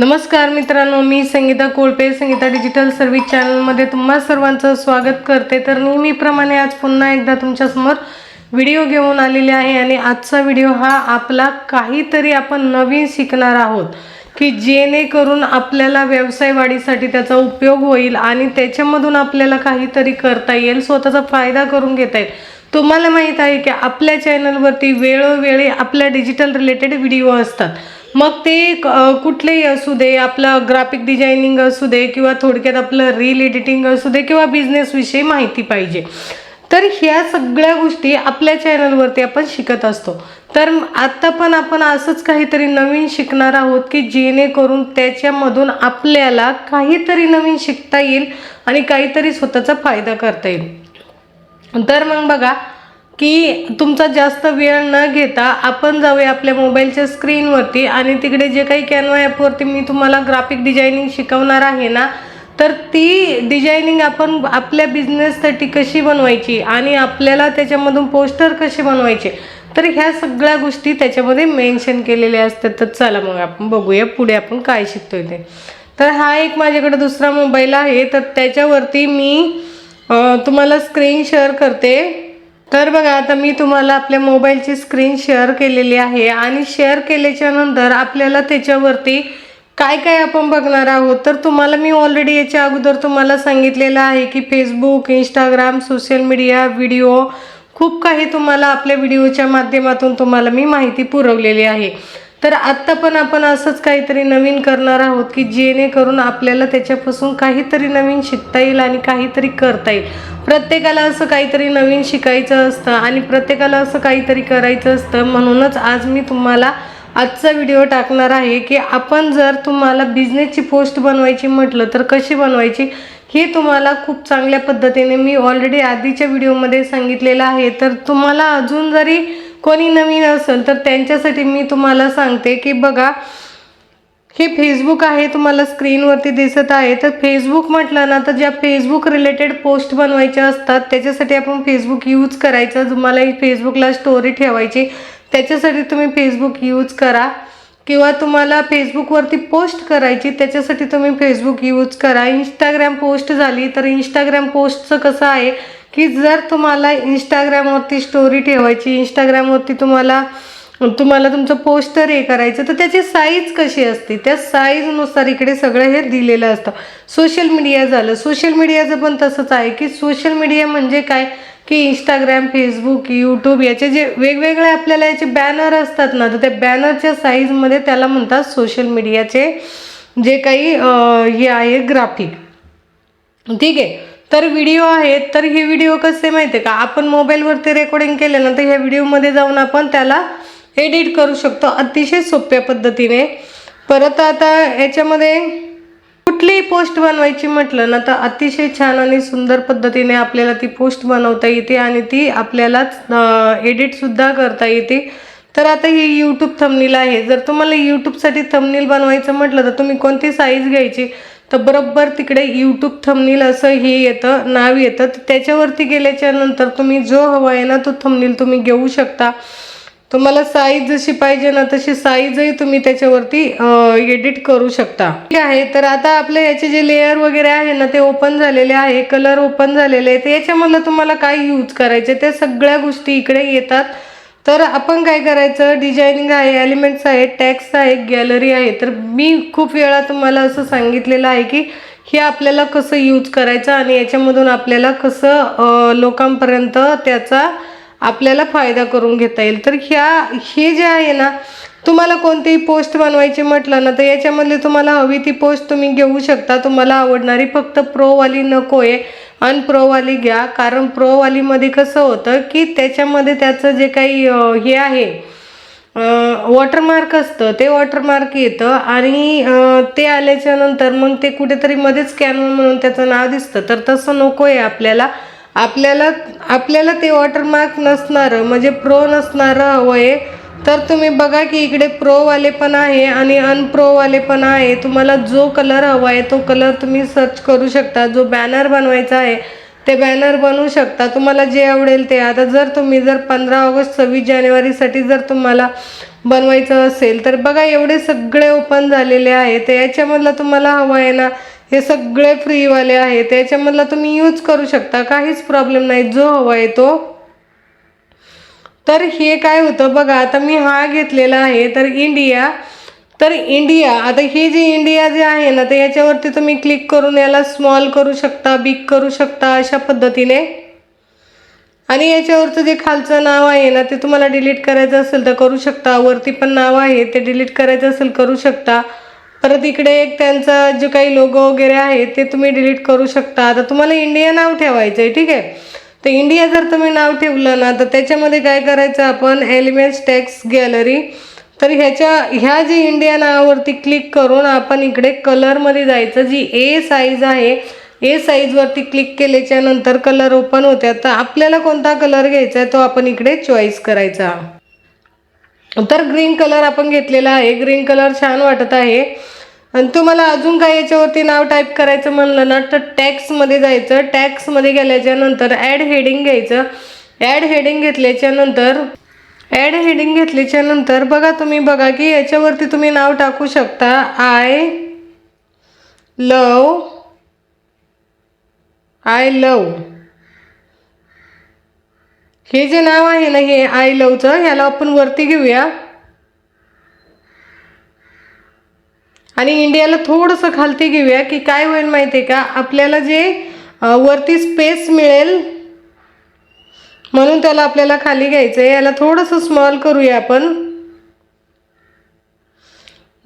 नमस्कार मित्रांनो मी संगीता कोळपे संगीता डिजिटल सर्व्हिस चॅनलमध्ये तुम्हा सर्वांचं स्वागत करते. तर नेहमीप्रमाणे आज पुन्हा एकदा तुमच्यासमोर व्हिडिओ घेऊन आलेले आहे आणि आजचा व्हिडिओ हा आपला काहीतरी आपण नवीन शिकणार आहोत की जेणेकरून आपल्याला व्यवसाय वाढीसाठी त्याचा उपयोग होईल आणि त्याच्यामधून आपल्याला काहीतरी करता येईल स्वतःचा फायदा करून घेता येईल. तुम्हाला माहीत आहे की आपल्या चॅनलवरती वेळोवेळी आपल्या डिजिटल रिलेटेड व्हिडिओ असतात. मग ते क- कुठलेही असू दे आपलं ग्राफिक डिझायनिंग असू दे किंवा थोडक्यात आपलं रील एडिटिंग असू दे किंवा बिझनेसविषयी माहिती पाहिजे. तर ह्या सगळ्या गोष्टी आपल्या चॅनलवरती आपण शिकत असतो. तर आत्ता पण आपण असंच काहीतरी नवीन शिकणार आहोत की जेणेकरून त्याच्यामधून आपल्याला काहीतरी नवीन शिकता येईल आणि काहीतरी स्वतःचा फायदा करता येईल. तर मग बघा की तुमचा जास्त वेळ न घेता आपण जाऊया आपल्या मोबाईलच्या स्क्रीनवरती आणि तिकडे जे काही कॅनवा ॲपवरती मी तुम्हाला ग्राफिक डिझायनिंग शिकवणार आहे ना तर ती डिझायनिंग आपण आपल्या बिझनेससाठी कशी बनवायची आणि आपल्याला त्याच्यामधून पोस्टर कसे बनवायचे तर ह्या सगळ्या गोष्टी त्याच्यामध्ये मेन्शन केलेल्या असतात. तर चला मग आपण बघूया पुढे आपण काय शिकतोय ते. तर हा एक माझ्याकडे दुसरा मोबाईल आहे तर त्याच्यावरती मी तुम्हाला स्क्रीन शेअर करते. तर बघा आता मी तुम्हाला आपल्या मोबाईलची स्क्रीन शेअर केलेली आहे आणि शेअर केल्याच्यानंतर आपल्याला त्याच्यावरती काय काय आपण बघणार आहोत तर तुम्हाला मी ऑलरेडी याच्या अगोदर तुम्हाला सांगितलेलं आहे की Facebook Instagram social media video खूप काही तुम्हाला आपल्या व्हिडिओच्या माध्यमातून तुम्हाला मी माहिती पुरवलेली आहे. तर आत्ता पण आपण असंच काहीतरी नवीन करणार आहोत की जेणेकरून आपल्याला त्याच्यापासून काहीतरी नवीन शिकता येईल आणि काहीतरी करता येईल. प्रत्येकाला असं काहीतरी नवीन शिकायचं असतं आणि प्रत्येकाला असं काहीतरी करायचं असतं. म्हणूनच आज मी तुम्हाला आजचा व्हिडिओ टाकणार आहे की आपण जर तुम्हाला बिझनेसची पोस्ट बनवायची म्हटलं तर कशी बनवायची हे तुम्हाला खूप चांगल्या पद्धतीने मी ऑलरेडी आधीच्या व्हिडिओमध्ये सांगितलेलं आहे. तर तुम्हाला अजून जरी कोणी नवीन असेल तर त्यांच्यासाठी मी तुम्हाला सांगते की बघा हे फेसबुक आहे तुम्हाला स्क्रीनवरती दिसत आहे. तर फेसबुक म्हटलं ना तर ज्या फेसबुक रिलेटेड पोस्ट बनवायच्या असतात त्याच्यासाठी आपण फेसबुक यूज करायचं. तुम्हाला फेसबुकला स्टोरी ठेवायची. त्याच्यासाठी तुम्ही फेसबुक यूज करा. किंवा तुम्हाला फेसबुकवरती पोस्ट करायची त्याच्यासाठी तुम्ही फेसबुक यूज करा. इंस्टाग्राम पोस्ट झाली तर इंस्टाग्राम पोस्टचं कसं आहे? की जर तुम्हाला इंस्टाग्रामवरती स्टोरी ठेवायची इंस्टाग्रामवरती तुम्हाला तुम्हाला तुमचं पोस्टर हे करायचं तर त्याची साईज कशी असते? त्या साईजनुसार इकडे सगळं हे दिलेलं असतं. सोशल मीडिया झालं. सोशल मीडियाचं पण तसंच आहे की सोशल मीडिया म्हणजे काय? की इंस्टाग्राम फेसबुक यूट्यूब याचे जे वेगवेगळे आपल्याला याचे बॅनर असतात ना तर त्या बॅनरच्या साईजमध्ये त्याला म्हणतात सोशल मीडियाचे जे काही हे आहे ग्राफिक ठीक आहे? तर व्हिडिओ आहेत तर हे व्हिडिओ कसे माहिती आहे का? आपण मोबाईलवरती रेकॉर्डिंग केलं ना तर ह्या व्हिडिओमध्ये जाऊन आपण त्याला एडिट करू शकतो अतिशय सोप्या पद्धतीने. परत आता याच्यामध्ये कुठलीही पोस्ट बनवायची म्हटलं ना तर अतिशय छान आणि सुंदर पद्धतीने आपल्याला ती पोस्ट बनवता येते आणि ती आपल्यालाच एडिटसुद्धा करता येते. तर आता ही यूट्यूब थमनील आहे. जर तुम्हाला यूट्यूबसाठी थमनील बनवायचं म्हटलं तर तुम्ही कोणती साईज घ्यायची? तर बरोबर तिकडे यूट्यूब थंबनील असं हे येतं नाव येतं. तर त्याच्यावरती गेल्याच्यानंतर तुम्ही जो हवा आहे ना तो थंबनील तुम्ही घेऊ शकता. तुम्हाला साईज जशी पाहिजे ना तशी साईजही तुम्ही त्याच्यावरती एडिट करू शकता. ठीक आहे तर आता आपले याचे जे लेअर वगैरे आहे ना ते ओपन झालेले आहे कलर ओपन झालेले आहे. तर याच्यामधलं तुम्हाला काय यूज करायचे? त्या सगळ्या गोष्टी इकडे येतात. तर आपण काय करायचं? डिझायनिंग आहे एलिमेंट्स आहे टॅक्स आहे गॅलरी आहे. तर मी खूप वेळा तुम्हाला असं सांगितलेलं आहे की हे आपल्याला कसं यूज करायचं आणि याच्यामधून आपल्याला कसं लोकांपर्यंत त्याचा आपल्याला फायदा करून घेता येईल. तर ह्या हे जे आहे ना तुम्हाला कोणतीही पोस्ट बनवायची म्हटलं ना तर याच्यामधली तुम्हाला हवी ती पोस्ट तुम्ही घेऊ शकता. तुम्हाला आवडणारी फक्त प्रोवाली नको आहे अनप्रोवाली घ्या. कारण प्रोवालीमध्ये कसं होतं की त्याच्यामध्ये त्याचं जे काही हे आहे वॉटरमार्क असतं. ते वॉटरमार्क येतं आणि ते आल्याच्यानंतर मग ते कुठेतरी मध्येच कॅनवन म्हणून त्याचं नाव दिसतं. तर तसं नको आहे आपल्याला. आपल्याला आपल्याला ते वॉटरमार्क नसणारं म्हणजे प्रो नसणारं हवं आहे. तर तुम्ही बघा की इकडे प्रोवाले पण आहे आणि अनप्रोवाले पण आहे. तुम्हाला जो कलर हवा आहे तो कलर तुम्ही सर्च करू शकता. जो बॅनर बनवायचा आहे ते बॅनर बनवू शकता. तुम्हाला जे आवडेल ते. आता जर तुम्ही जर पंधरा ऑगस्ट सव्वीस जानेवारीसाठी जर तुम्हाला बनवायचं असेल तर बघा एवढे सगळे ओपन झालेले आहे तर याच्यामधला तुम्हाला हवं आहे ना हे सगळे फ्रीवाले आहे त्याच्यामधला तुम्ही यूज करू शकता. काहीच प्रॉब्लेम नाही. जो हवा आहे तो तर हे काय होतं बघा आता मी हा घेतलेला आहे तर इंडिया तर इंडिया आता हे जे इंडिया जे आहे ना तर याच्यावरती तुम्ही क्लिक करून याला स्मॉल करू शकता बिग करू शकता अशा पद्धतीने. आणि याच्यावरचं जे खालचं नाव आहे ना ते तुम्हाला डिलीट करायचं असेल तर करू शकता. वरती पण नाव आहे ते डिलीट करायचं असेल करू शकता. परत इकडे एक त्यांचा जे काही लोगो वगैरे आहे ते तुम्ही डिलीट करू शकता. आता तुम्हाला इंडिया नाव ठेवायचं आहे ठीक आहे? तर इंडिया जर तुम्ही नाव ठेवलं ना तर त्याच्यामध्ये काय करायचं आपण? एलिमेंट्स टॅक्स गॅलरी तर ह्याच्या ह्या जे इंडिया नावावरती क्लिक करून आपण इकडे कलरमध्ये जायचं. जी ए साईज आहे ए साईजवरती क्लिक केल्याच्यानंतर कलर ओपन होत्या. तर आपल्याला कोणता कलर घ्यायचा आहे तो आपण इकडे चॉईस करायचा. तर ग्रीन कलर आपण घेतलेला आहे. ग्रीन कलर छान वाटत आहे. आणि तुम्हाला अजून काय याच्यावरती नाव टाईप करायचं म्हणलं ना तर टॅक्समध्ये जायचं. टॅक्समध्ये गेल्याच्यानंतर ॲड हेडिंग घ्यायचं. ॲड हेडिंग घेतल्याच्या नंतर ॲड हेडिंग घेतल्याच्या नंतर बघा तुम्ही बघा की याच्यावरती तुम्ही नाव टाकू शकता. आय लव आय लव हे जे नाव आहे ना हे आय लवचं ह्याला आपण वरती घेऊया. आणि इंडियाला थोडंसं खालती घेऊया की काय होईल माहिती आहे का? आपल्याला जे वरती स्पेस मिळेल म्हणून त्याला आपल्याला खाली घ्यायचं आहे याला थोडंसं स्मॉल करूया आपण.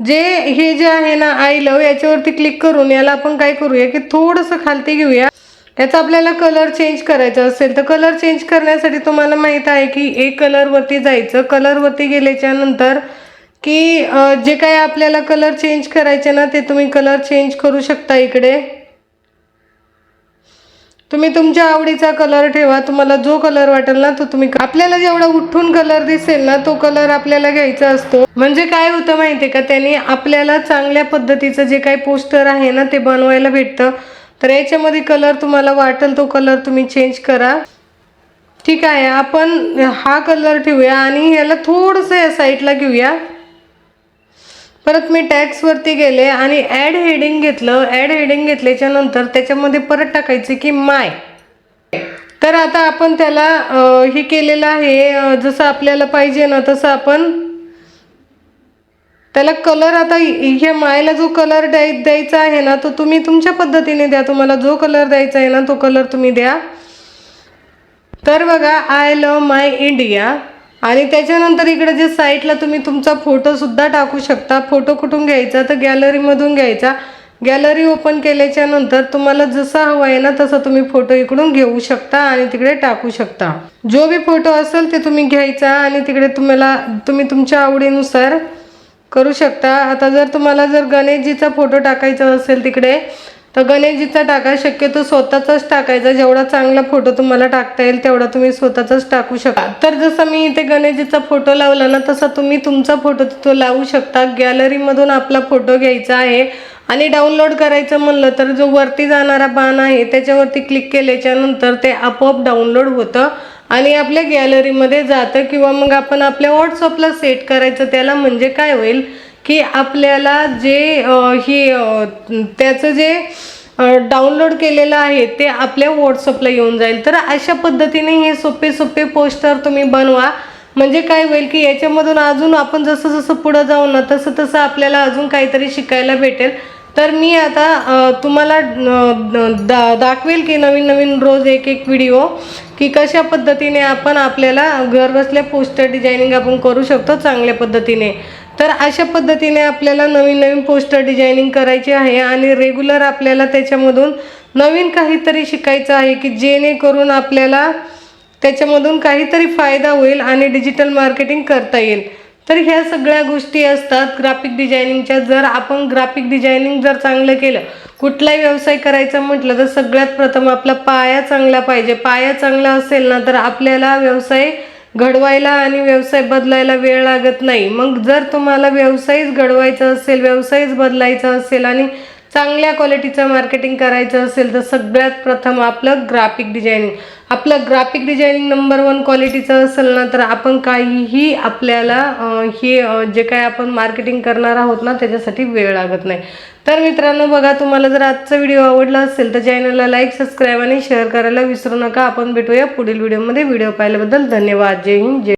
जे हे जे आहे ना आय लव याच्यावरती क्लिक करून याला आपण काय करूया की थोडंसं खालती घेऊया. याचा आपल्याला कलर चेंज करायचा असेल तर कलर चेंज करण्यासाठी तुम्हाला माहीत आहे की एक कलरवरती जायचं. कलरवरती गेल्याच्यानंतर की जे काय आपल्याला कलर चेंज करायचे ना ते तुम्ही कलर चेंज करू शकता इकडे. तुम्ही तुमच्या आवडीचा कलर ठेवा तुम्हाला जो कलर वाटेल ना तो तुम्ही आपल्याला जेवढा उठून कलर दिसेल ना तो कलर आपल्याला घ्यायचा असतो. म्हणजे काय होतं माहितीये का त्यांनी आपल्याला चांगल्या पद्धतीचं जे काही पोस्टर आहे ना ते बनवायला भेटतं. तर याच्यामध्ये कलर तुम्हाला वाटेल तो कलर तुम्ही चेंज करा. ठीक आहे आपण हा कलर ठेवूया आणि याला थोडंसं या साईडला घेऊया. परत मी टॅक्सवरती गेले आणि ॲड हेडिंग घेतलं ॲड हेडिंग घेतल्याच्या नंतर त्याच्यामध्ये परत टाकायचं की माय. तर आता आपण त्याला हे केलेलं आहे जसं आपल्याला पाहिजे ना तसं आपण त्याला कलर आता ह्या मायला जो कलर द्याय द्यायचा आहे ना तो तुम्ही तुमच्या पद्धतीने द्या. तुम्हाला जो कलर द्यायचा आहे ना तो कलर तुम्ही द्या. तर बघा आय लव माय इंडिया आणि त्याच्यानंतर इकडे जे साईटला तुम्ही तुमचा फोटोसुद्धा टाकू शकता. फोटो कुठून घ्यायचा? तर गॅलरीमधून घ्यायचा. गॅलरी ओपन केल्याच्यानंतर तुम्हाला जसा हवा आहे ना तसा तुम्ही फोटो इकडून घेऊ शकता आणि तिकडे टाकू शकता. जो बी फोटो असेल ते तुम्ही घ्यायचा आणि तिकडे तुम्हाला तुम्ही तुमच्या आवडीनुसार करू शकता. आता जर तुम्हाला जर गणेशजीचा फोटो टाकायचा असेल तिकडे तर गणेशजीचा टाका शक्यतो स्वतःचाच टाकायचा. जेवढा चांगला फोटो तुम्हाला टाकता येईल तेवढा तुम्ही स्वतःचाच टाकू शकता. तर जसं मी इथे गणेशजीचा फोटो लावला ना तसा तुम्ही तुमचा फोटो तिथं लावू शकता. गॅलरीमधून आपला फोटो घ्यायचा आहे. आणि डाउनलोड करायचं म्हणलं तर जो वरती जाणारा बाण आहे त्याच्यावरती क्लिक केल्याच्यानंतर ते आपोआप डाउनलोड होतं. आणि आपल्या गॅलरीमध्ये जातं किंवा मग आपण आपल्या व्हॉट्सअपला सेट करायचं त्याला म्हणजे काय होईल की आपल्याला जे हे त्याचं जे डाउनलोड केलेलं आहे ते आपल्या व्हॉट्सअपला येऊन जाईल. तर अशा पद्धतीने हे सोपे सोपे पोस्टर तुम्ही बनवा. म्हणजे काय होईल की याच्यामधून अजून आपण जसं जसं पुढं जाऊ ना तसं तसं आपल्याला अजून काहीतरी शिकायला भेटेल. तर मी आता तुम्हाला दा दाखवेल की नवीन नवीन रोज एक एक व्हिडिओ की कशा पद्धतीने आपण आपल्याला घरबसल्या पोस्टर डिझायनिंग आपण करू शकतो चांगल्या पद्धतीने. तर अशा पद्धतीने आपल्याला नवीन नवीन पोस्टर डिझायनिंग करायची आहे आणि रेग्युलर आपल्याला त्याच्यामधून नवीन काहीतरी शिकायचं आहे की जेणेकरून आपल्याला त्याच्यामधून काहीतरी फायदा होईल आणि डिजिटल मार्केटिंग करता येईल. तर ह्या सगळ्या गोष्टी असतात ग्राफिक डिझायनिंगच्या जर आपण ग्राफिक डिझायनिंग जर चांगलं केलं कुठलाही व्यवसाय करायचा म्हटलं तर सगळ्यात प्रथम आपला पाया चांगला पाहिजे. पाया चांगला असेल ना तर आपल्याला व्यवसाय घडवायला आणि व्यवसाय बदलायला वेळ लागत नाही. मग जर तुम्हाला व्यवसायच घडवायचा असेल व्यवसायच बदलायचा असेल आणि चांगल्या क्वालिटीचं मार्केटिंग करायचं असेल तर सगळ्यात प्रथम आपलं ग्राफिक डिझायनिंग आपलं ग्राफिक डिझायनिंग नंबर वन क्वालिटीचं असेल ना तर आपण काहीही आपल्याला हे जे काय आपण मार्केटिंग करणार आहोत ना त्याच्यासाठी वेळ लागत नाही. तर मित्रांनो बघा तुम्हाला जर आजचा व्हिडिओ आवडला असेल तर चॅनलला लाईक सबस्क्राईब आणि शेअर करायला विसरू नका. आपण भेटूया पुढील व्हिडिओमध्ये. व्हिडिओ पाहिल्याबद्दल धन्यवाद. जय हिंद जय